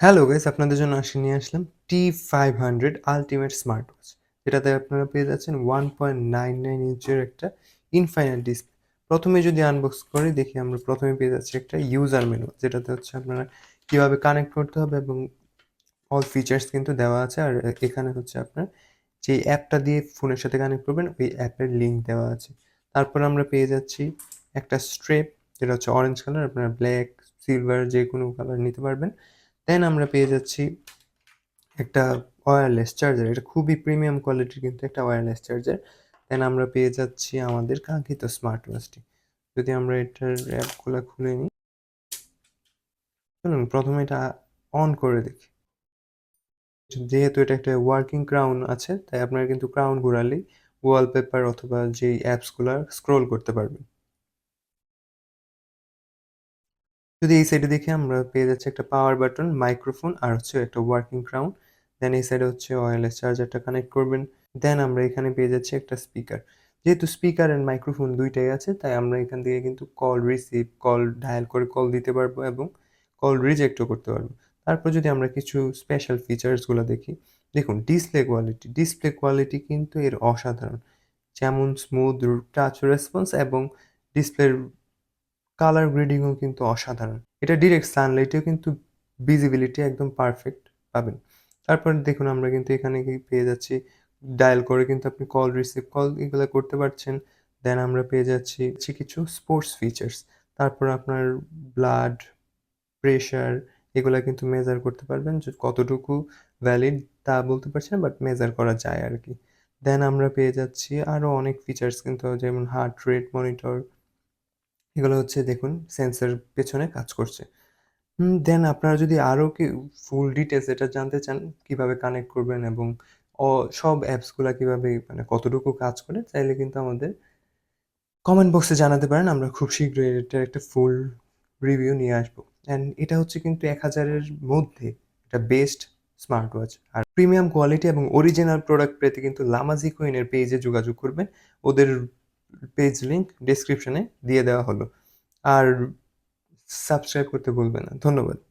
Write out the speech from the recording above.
Hello guys আপনাদের জন্য আসি নিয়ে আসলাম T five hundred ultimate smart watch যেটাতে আপনারা পেয়ে যাচ্ছেন ওয়ান পয়েন্ট নাইন নাইন ইঞ্চের একটা ইনফাইনাইট ডিসপ্লে প্রথমে যদি আনবক্স করি, দেখি আমরা প্রথমে পেয়ে যাচ্ছি একটা ইউজার মেনু যেটাতে হচ্ছে আপনারা কীভাবে কানেক্ট করতে হবে এবং অল ফিচার্স কিন্তু দেওয়া আছে। আর এখানে হচ্ছে আপনার যে অ্যাপটা দিয়ে ফোনের সাথে কানেক্ট করবেন, ওই অ্যাপের লিঙ্ক দেওয়া আছে। তারপর আমরা পেয়ে যাচ্ছি একটা স্ট্রেপ যেটা হচ্ছে অরেঞ্জ কালার আপনারা ব্ল্যাক সিলভার যে কোনো কালার নিতে পারবেন। দেন আমরা পেয়ে যাচ্ছি একটা ওয়্যারলেস চার্জার এটা খুবই প্রিমিয়াম কোয়ালিটির কিন্তু একটা ওয়্যারলেস চার্জার দেন আমরা পেয়ে যাচ্ছি আমাদের কাঙ্ক্ষিত স্মার্ট ওয়াচটি যদি আমরা এটার অ্যাপগুলো খুলে নিই। চলুন, প্রথমে এটা অন করে দেখি। যেহেতু এটা একটা ওয়ার্কিং ক্রাউন আছে, তাই আপনারা কিন্তু ক্রাউন ঘোরালেই ওয়ালপেপার অথবা যেই অ্যাপসগুলো স্ক্রোল করতে পারবেন। যদি এই সাইডে দেখি, আমরা পেয়ে যাচ্ছি একটা পাওয়ার বাটন মাইক্রোফোন আর হচ্ছে একটা ওয়ার্কিং ক্রাউন দেন এই সাইডে হচ্ছে ওয়্যারলেস চার্জারটা কানেক্ট করবেন। দেন আমরা এখানে পেয়ে যাচ্ছি একটা স্পিকার যেহেতু স্পিকার অ্যান্ড মাইক্রোফোন দুইটাই আছে, তাই আমরা এখান থেকে কিন্তু কল রিসিভ কল ডায়াল করে কল দিতে পারব এবং কল রিজেক্টও করতে পারব। তারপর যদি আমরা কিছু স্পেশাল ফিচার্সগুলো দেখি, দেখুন ডিসপ্লে কোয়ালিটি ডিসপ্লে কোয়ালিটি কিন্তু এর অসাধারণ। যেমন স্মুথ টাচ রেসপন্স এবং ডিসপ্লের কালার গ্রেডিংও কিন্তু অসাধারণ। এটা ডিরেক্ট সানলাইটেও কিন্তু ভিজিবিলিটি একদম পারফেক্ট পাবেন। তারপর দেখুন, আমরা কিন্তু এখানে পেয়ে যাচ্ছি ডায়াল করে কিন্তু আপনি কল রিসিভ কল এগুলো করতে পারছেন। দেন আমরা পেয়ে যাচ্ছি কিছু স্পোর্টস ফিচার্স তারপর আপনার ব্লাড প্রেশার এগুলা কিন্তু মেজার করতে পারবেন, যে কতটুকু ভ্যালিড তা বলতে পারছি না বাট মেজার করা যায় আর কি। দেন আমরা পেয়ে যাচ্ছি আরও অনেক ফিচার্স কিন্তু, যেমন হার্ট রেট মনিটর এগুলো হচ্ছে দেখুন সেন্সর পেছনে কাজ করছে। দেন আপনারা যদি আরও কি ফুল ডিটেলস এটা জানতে চান, কীভাবে কানেক্ট করবেন এবং সব অ্যাপসগুলো কীভাবে মানে কতটুকু কাজ করে চাইলে কিন্তু আমাদের কমেন্ট বক্সে জানাতে পারেন, আমরা খুব শীঘ্রই এটার একটা ফুল রিভিউ নিয়ে আসব। অ্যান্ড এটা হচ্ছে কিন্তু এক হাজারের মধ্যে এটা বেস্ট স্মার্ট ওয়াচ আর প্রিমিয়াম কোয়ালিটি এবং অরিজিনাল প্রোডাক্ট পেতে কিন্তু লামাজি কোইনের পেজে যোগাযোগ করবেন। ওদের পেজ লিঙ্ক ডিসক্রিপশনে দিয়ে দেওয়া হলো। আর সাবস্ক্রাইব করতে ভুলবে না। ধন্যবাদ।